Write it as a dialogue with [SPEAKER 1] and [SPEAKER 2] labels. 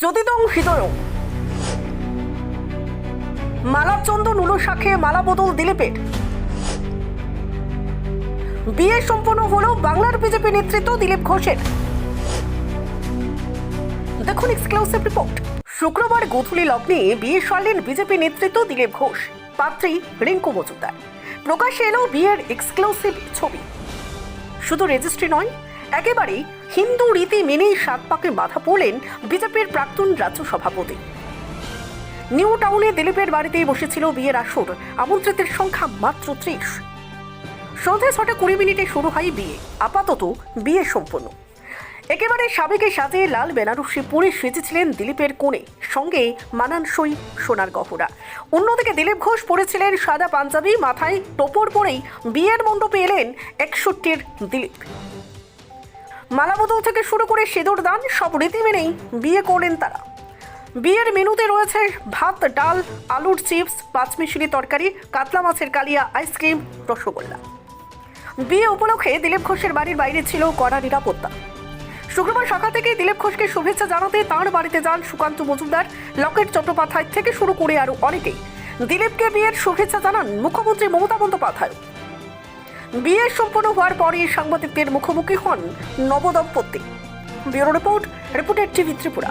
[SPEAKER 1] চোদিতং হৃদয়। মালাচন্দন উলো শাখে মালা বদল দিলীপের বিয়ে সম্পন্ন হলো বাংলার বিজেপি নেতৃত্ব দিলীপ ঘোষের। দেখুন এক্সক্লুসিভ রিপোর্ট শুক্রবার গোধূলি লগ্নে বিয়ে সারলেন বিজেপি নেতৃত্ব দিলীপ ঘোষ। পাত্রী রিঙ্কু মজুমদার। প্রকাশ্যে এলো বিয়ের এক্সক্লুসিভ ছবি। শুধু রেজিস্ট্রি নয় একেবারে হিন্দু রীতি মেনেই সাত পাকে বাধা পড়লেন বিজেপির প্রাক্তন রাজ্য সভাপতি। নিউ টাউনে দিলীপের বাড়িতেই বসেছিল বিয়ের আসর, আমন্ত্রিতের সংখ্যা মাত্র ত্রিশ। সন্ধ্যা ছটা কুড়ি মিনিটে শুরু হয় বিয়ে, আপাতত বিয়ে সম্পন্ন। একেবারে সাবেকে সাজে লাল বেনারসি পরে সেজেছিলেন দিলীপের কোণে, সঙ্গে মানানসই সোনার গহরা অন্যদিকে দিলীপ ঘোষ পরেছিলেন সাদা পাঞ্জাবি, মাথায় টোপর পরেই বিয়ের মণ্ডপে এলেন একষট্টির দিলীপ। মালাবদল থেকে শুরু করে সিঁদুর দান, সব রীতি মেনেই বিয়ে করলেন তারা। বিয়ের মেনুতে রয়েছে ভাত, ডাল, আলুর চিপস, পাঁচমিশিলি তরকারি, কাতলা মাছের কালিয়া, আইসক্রিম, রসগোল্লা। বিয়ে উপলক্ষে দিলীপ ঘোষের বাড়ির বাইরে ছিল কড়া নিরাপত্তা। শুক্রবার সকাল থেকে দিলীপ ঘোষকে শুভেচ্ছা জানাতে তাঁর বাড়িতে যান সুকান্ত মজুমদার। লকেট চট্টোপাধ্যায় থেকে শুরু করে আরও অনেকেই। দিলীপকে বিয়ের শুভেচ্ছা জানান মুখ্যমন্ত্রী মমতা বন্দ্যোপাধ্যায়। বিয়ে সম্পন্ন হওয়ার পরই সাংবাদিকদের মুখোমুখি হন নবদম্পতি। ব্যুরো রিপোর্ট রিপোর্টের টিভি ত্রিপুরা।